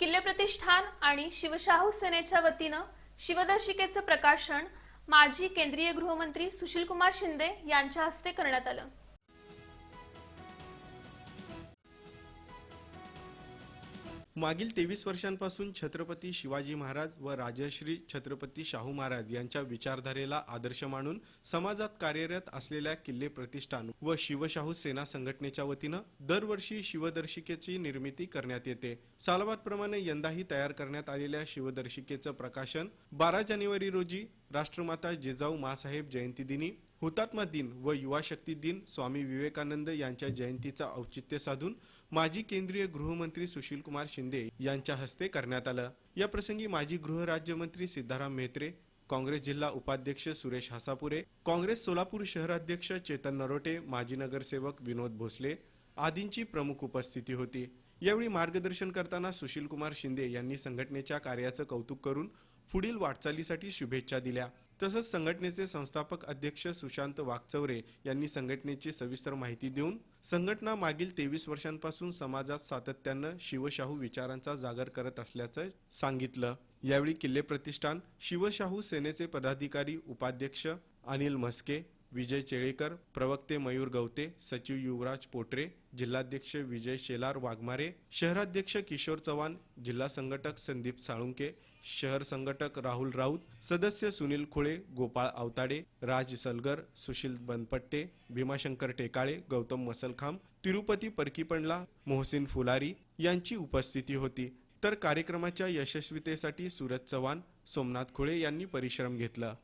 किल्ले प्रतिष्ठान आणि शिवशाहू सेनेच्या वतीनं शिवदर्शिकेचं प्रकाशन माजी केंद्रीय गृहमंत्री सुशीलकुमार शिंदे यांच्या हस्ते करण्यात आलं. मागील तेवीस वर्षांपासून छत्रपती शिवाजी महाराज व राजश्री छत्रपती शाहू महाराज यांच्या विचारधारेला आदर्श मानून समाजात कार्यरत असलेल्या किल्ले प्रतिष्ठान व शिवशाहू सेना संघटनेच्या वतीनं दरवर्षी शिवदर्शिकेची निर्मिती करण्यात येते. सालाबादप्रमाणे यंदाही तयार करण्यात आलेल्या शिवदर्शिकेचं प्रकाशन बारा जानेवारी रोजी राष्ट्रमाता जिजाऊ मासाहेब जयंती दिनी हुतात्मा दिन व युवा शक्ती दिन स्वामी विवेकानंद यांच्या जयंतीचा औचित्य साधून माजी केंद्रीय गृहमंत्री सुशीलकुमार शिंदे यांच्या हस्ते करण्यात आलं. या प्रसंगी माजी गृहराज्यमंत्री सिद्धाराम म्हेत्रे काँग्रेस जिल्हा उपाध्यक्ष सुरेश हासापुरे काँग्रेस सोलापूर शहराध्यक्ष चेतन नरोटे माजी नगरसेवक विनोद भोसले आदींची प्रमुख उपस्थिती होती. यावेळी मार्गदर्शन करताना सुशीलकुमार शिंदे यांनी संघटनेच्या कार्याचं कौतुक करून पुढील वाटचालीसाठी शुभेच्छा दिल्या. तसंच संघटनेचे संस्थापक अध्यक्ष सुशांत वाघचौरे यांनी संघटनेची सविस्तर माहिती देऊन संघटना मागील तेवीस वर्षांपासून समाजात सातत्यानं शिवशाहू विचारांचा जागर करत असल्याचं सांगितलं. यावेळी किल्ले प्रतिष्ठान शिवशाहू सेनेचे पदाधिकारी उपाध्यक्ष अनिल म्हस्के विजय चेळेकर प्रवक्ते मयूर गवते सचिव युवराज पोटरे जिल्हाध्यक्ष विजय शेलार वाघमारे शहराध्यक्ष किशोर चव्हाण जिल्हा संघटक संदीप साळुंके शहर संघटक राहुल राऊत सदस्य सुनील खुळे गोपाळ आवताडे राज सलगर सुशील बनपट्टे भीमाशंकर टेकाळे गौतम मसलखांब तिरुपती परकीपंडला मोहसिन फुलारी यांची उपस्थिती होती. तर कार्यक्रमाच्या यशस्वीतेसाठी सूरज चव्हाण सोमनाथ खुळे यांनी परिश्रम घेतला.